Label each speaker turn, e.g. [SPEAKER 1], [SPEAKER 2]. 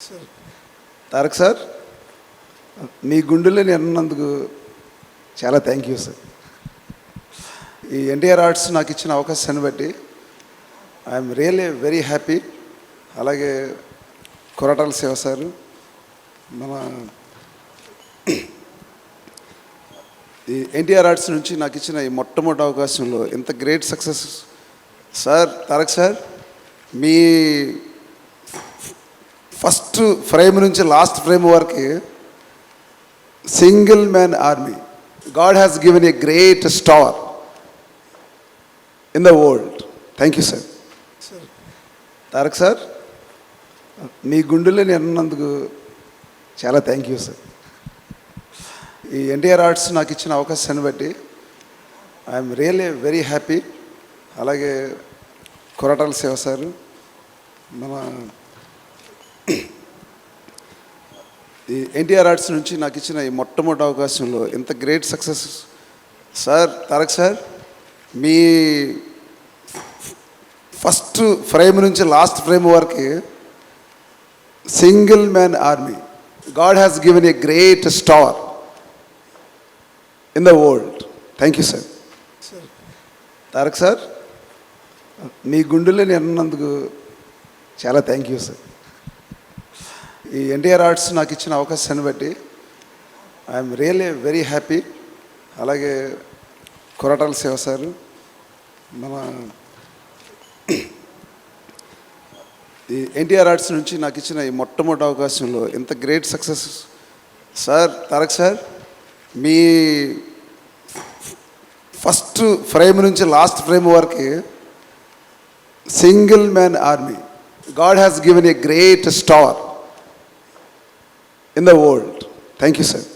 [SPEAKER 1] Sir Tarak sir మీ గుండెలో నేను చాలా థ్యాంక్ యూ సార్ ఈ ఎన్టీఆర్ ఆర్ట్స్ నాకు ఇచ్చిన అవకాశాన్ని బట్టి ఐఎమ్ రియల్లీ వెరీ హ్యాపీ అలాగే కొరటాల శివ సార్ మన ఈ ఎన్టీఆర్ ఆర్ట్స్ నుంచి నాకు ఇచ్చిన ఈ మొట్టమొదటి అవకాశంలో ఇంత great success sir Tarak sir మీ ఫస్ట్ ఫ్రేమ్ నుంచి లాస్ట్ ఫ్రేమ్ వరకు single man army. God has given a great star in the world. Thank you sir. Tarak sir మీ గుండెలో నేను ఉన్నందుకు చాలా థ్యాంక్ యూ సార్. ఈ ఎన్టీఆర్ ఆర్ట్స్ నాకు ఇచ్చిన అవకాశాన్ని బట్టి ఐఎమ్ రియల్లీ వెరీ హ్యాపీ. అలాగే కొరటాల శివ సారు మన ఈ ఎన్టీఆర్ ఆర్ట్స్ నుంచి నాకు ఇచ్చిన ఈ మొట్టమొదటి అవకాశంలో ఇంత great success. Sir Tarak sir మీ ఫస్ట్ ఫ్రేమ్ నుంచి లాస్ట్ ఫ్రేమ్ వరకు single man army. God has given a great star in the world. Thank you sir. Tarak sir మీ గుండెలో నేను ఉన్నందుకు చాలా థ్యాంక్ యూ సార్. ఈ ఎన్టీఆర్ ఆర్ట్స్ నాకు ఇచ్చిన అవకాశాన్ని బట్టి ఐఎమ్ రియల్లీ వెరీ హ్యాపీ అలాగే కొరటాల శివ సారు మన ఈ ఎన్టీఆర్ ఆర్ట్స్ నుంచి నాకు ఇచ్చిన ఈ మొట్టమొదటి అవకాశంలో ఇంత great success sir Tarak sir మీ ఫస్ట్ ఫ్రేమ్ నుంచి లాస్ట్ ఫ్రేమ్ వరకు single man army. God has given a great star in the world thank you sir